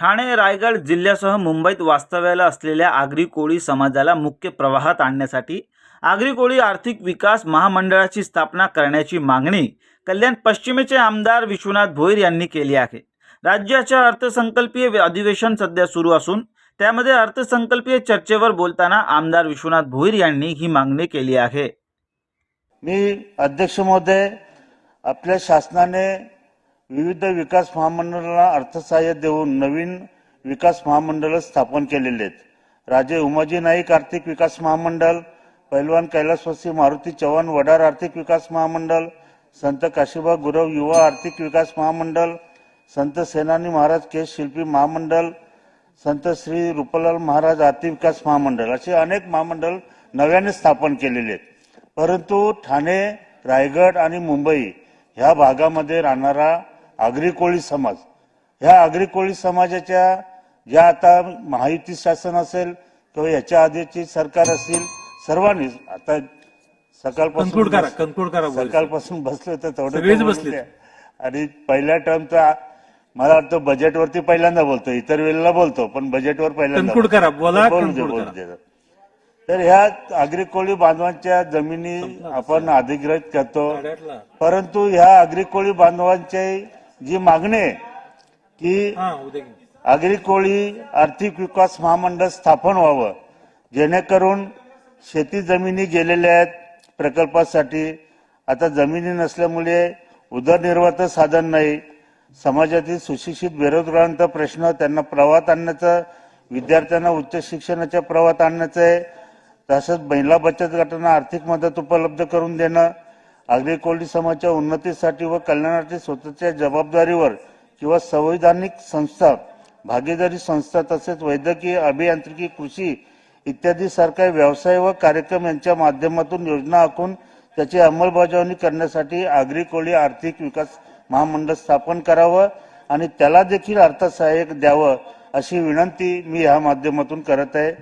ठाणे रायगड जिल्ह्यासह मुंबईत वास्तव्याला असलेल्या आगरी कोळी समाजाला मुख्य प्रवाहात आणण्यासाठी आगरी कोळी आर्थिक विकास महामंडळाची स्थापना करण्याची मागणी कल्याण पश्चिमेचे आमदार विश्वनाथ भोईर यांनी केली आहे. राज्याच्या अर्थसंकल्पीय अधिवेशन सध्या सुरू असून त्यामध्ये अर्थसंकल्पीय चर्चेवर बोलताना आमदार विश्वनाथ भोईर यांनी ही मागणी केली आहे. मी अध्यक्ष महोदय आपल्या शासनाने विविध विकास महामंडळाला अर्थसहाय्य देऊन नवीन विकास महामंडळ स्थापन केलेले आहेत. राजे उमाजी नाईक आर्थिक विकास महामंडळ पैलवान कैलासवासी मारुती चव्हाण वडार आर्थिक विकास महामंडळ संत काशीबा गुरव युवा आर्थिक विकास महामंडळ संत सेनानी महाराज केश शिल्पी महामंडळ संत श्री रुपलाल महाराज आर्थिक विकास महामंडळ असे अनेक महामंडळ नव्याने स्थापन केलेले आहेत. परंतु ठाणे रायगड आणि मुंबई ह्या भागामध्ये राहणारा आगरी कोळी समाज ह्या आगरी कोळी समाजाच्या ज्या आता महायुती शासन असेल किंवा याच्या आधीची सरकार असतील सर्वांनी आता सकाळपासून. सकाळपासून बसलो तर बसलेत. द्या. आणि पहिल्या टर्मचा मला वाटतं बजेटवरती पहिल्यांदा बोलतो इतर वेळेला बोलतो पण बजेटवर पहिल्यांदा Conclude करा. बोलतो. बोला, बोलू दे, conclude बोलू करा. दे. तर ह्या आगरी कोळी बांधवांच्या जमिनी आपण अधिग्रहित करतो. परंतु ह्या आगरी कोळी बांधवांची जी मागणी आहे की. आगरी कोळी आर्थिक विकास महामंडळ स्थापन व्हावं. जेणेकरून शेती जमिनी गेलेल्या आहेत प्रकल्पासाठी. आता जमिनी नसल्यामुळे उदरनिर्वाहाचं साधन नाही. समाजातील सुशिक्षित बेरोजगारांचा प्रश्न त्यांना प्रवाहात आणण्याचं विद्यार्थ्यांना उच्च शिक्षणाच्या प्रवाहात आणण्याचं आहे. तसंच महिला बचत गटांना आर्थिक मदत उपलब्ध करून देणं. आगरी कोळी समाजाच्या उन्नतीसाठी व कल्याणासाठी स्वतःच्या जबाबदारीवर किंवा संवैधानिक संस्था भागीदारी संस्था तसेच वैद्यकीय अभियांत्रिकी कृषी इत्यादी सारख्या व्यवसाय व कार्यक्रम यांच्या माध्यमातून योजना आखून त्याची अंमलबजावणी करण्यासाठी आगरी कोळी आर्थिक विकास महामंडळ स्थापन करावं आणि त्याला देखील अर्थसहाय्य द्यावं अशी विनंती मी ह्या माध्यमातून करत आहे.